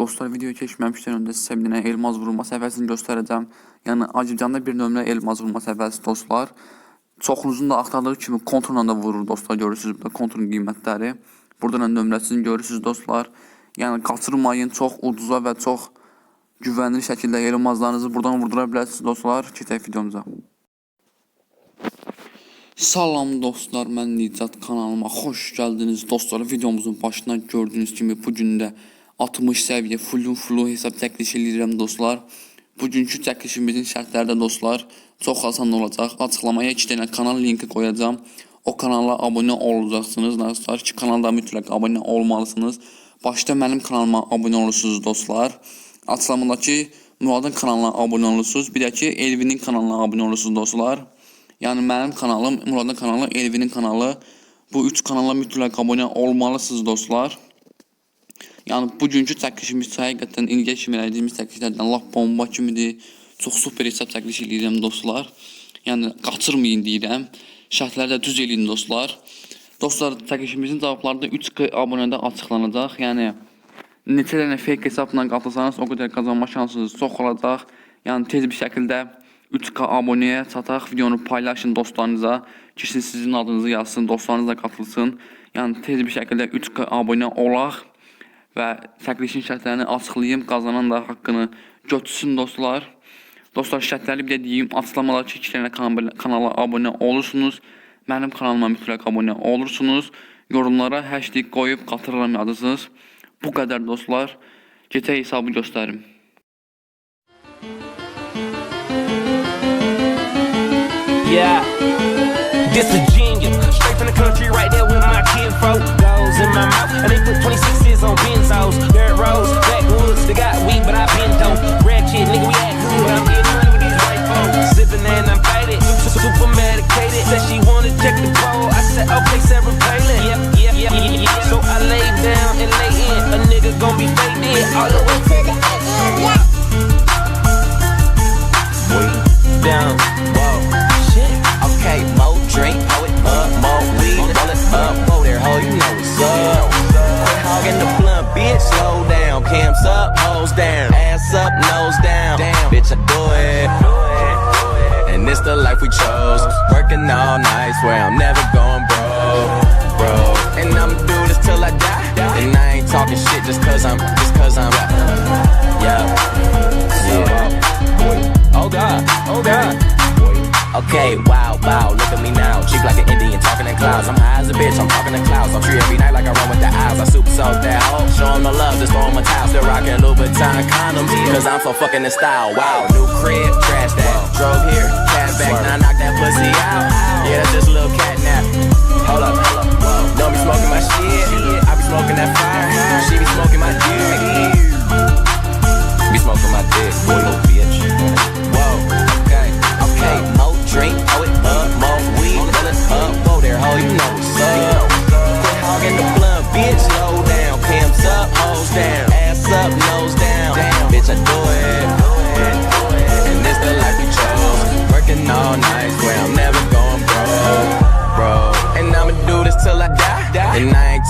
Dostlar video keçməmişdən öncə sizə bir dənə elmaz vurma səviyyəsini göstərəcəm. Yəni Azərbaycanda bir nömrə elmaz vurma səviyyəsi dostlar. Çoxunuzun da axtardığı kimi konturla da vurur dostlar görürsüz burada konturun qiymətləri. Burada da nömrəsini görürsüz dostlar. Yəni qaçırmayın, çox ucuza və çox güvənli şəkildə elmazlarınızı buradan vurdura bilərsiniz dostlar. Keçək videomuza. Salam dostlar, mən Nicat kanalıma xoş gəldiniz. Dostlar, videomuzun başına gördüyünüz kimi bu gün də 60 səviyyə fullun fullu hesab çəkiliş edirəm dostlar. Bugünkü çəkilişimizin şərtləri də dostlar çox asan olacaq. Açıqlamaya 2 dənə kanal linki qoyacağam. O kanala abunə olacaqsınız dostlar. Ki kanalda mütləq abunə olmalısınız. Başda mənim kanalıma abunə olursunuz dostlar. Açıqlamadakı Muradın kanalına abunə olursunuz. Bir də ki Elvinin kanalına abunə olursunuz dostlar. Yəni mənim kanalım, Muradın kanalı, Elvinin kanalı. Bu üç kanala mütləq abunə olmalısınız dostlar. Yəni bugünkü çəkilişimiz həqiqətən indiyə kimi elədiyimiz çəkilişlərdən lap bomba kimidir. Çox super hesab çəkiliş eləyirəm dostlar. Yəni qaçırmayın deyirəm. Şərtləri də düz eləyin dostlar. Dostlar çəkilişimizin cavabları da 3K abunədə açıqlanacaq. Yəni neçə dənə fake hesabla qatılsanız o qədər qazanma şansınız çox olacaq. Yəni tez bir şəkildə 3K abunəyə çataq, videonu paylaşın dostlarınıza, kişi sizin adınızı yazsın, dostlarınız da qatılsın. Yəni tez bir şəkildə 3K abunə olaq və çəkilişin şərtlərini açıqlayım, qazanan da haqqını götürsün dostlar. Dostlar şərtləri bir də deyim, açıqlamadakı iki dənə kanala, abunə olursunuz. Mənim kanalıma mütləq abunə olursunuz. Yorumlara hashtag qoyub qatılıram yazırsınız. Bu qədər dostlar. Keçək hesabı göstərim. Yeah, this a genius. Straight from the country, right there with my kinfolk. In my mouth, and they put 26s on benzos. Bitch, slow down, cams up, hoes down, ass up, nose down, damn, bitch, I do it. And it's the life we chose, working all night, swear I'm never going broke, bro. And I'ma do this till I die, and I ain't talking shit just cause I'm, just cause I'm, yeah, yeah. Oh God. Okay, wow, wow, look at me now. Cheap like an Indian, talking in clouds. I'm high as a bitch, I'm talking in clouds. I'm free every night like I run with the eyes. I super soak that hoe. Show 'em the love, just throw 'em a towel. Still rocking Louboutin condoms, cause I'm so fucking in style. Wow, new crib, trash that. Drove here, cash back, now knock that pussy out. Yeah, that's just a little cat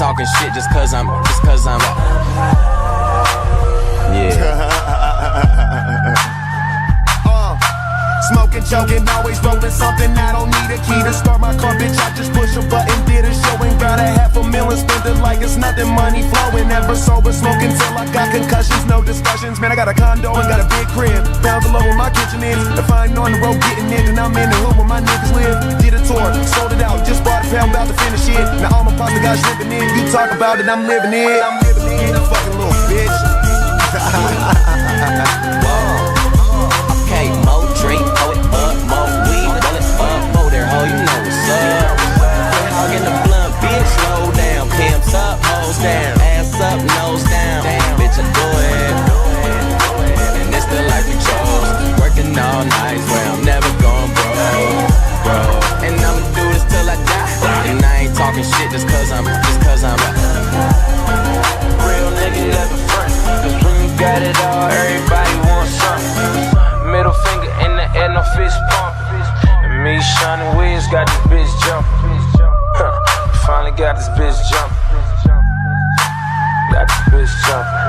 talking shit just cause I'm, just cause I'm, yeah. Uh, Smoking, choking, always rolling something. I don't need a key to start my car, bitch. I just push a button, did a show, and got a half a million. Spend it like it's nothing, money flowing. Never smoking till I got concussions, no discussions. Man, I got a condo and got a big crib. Down below where my kitchen is. If I on the road getting it, then I'm in the hood where my niggas live. Did a tour, sold it out, just bought a pound, about to finish it. Now all my pasta got shrimping in. You talk about it, I'm living it. I'm living it. Fucking little bitch. Okay, nose down, bitch, I do it. And it's the life we chose, working all night, swear I'm never going broke, bro. And I'ma do this till I die, and I ain't talking shit just cause I'm, just cause I'm. Real nigga never front. Cause when you got it all, everybody wants something. Middle finger in the air, no fist pump. And me, and Wiz got this bitch jumping. Huh, Finally got this bitch jumping bitch jumping.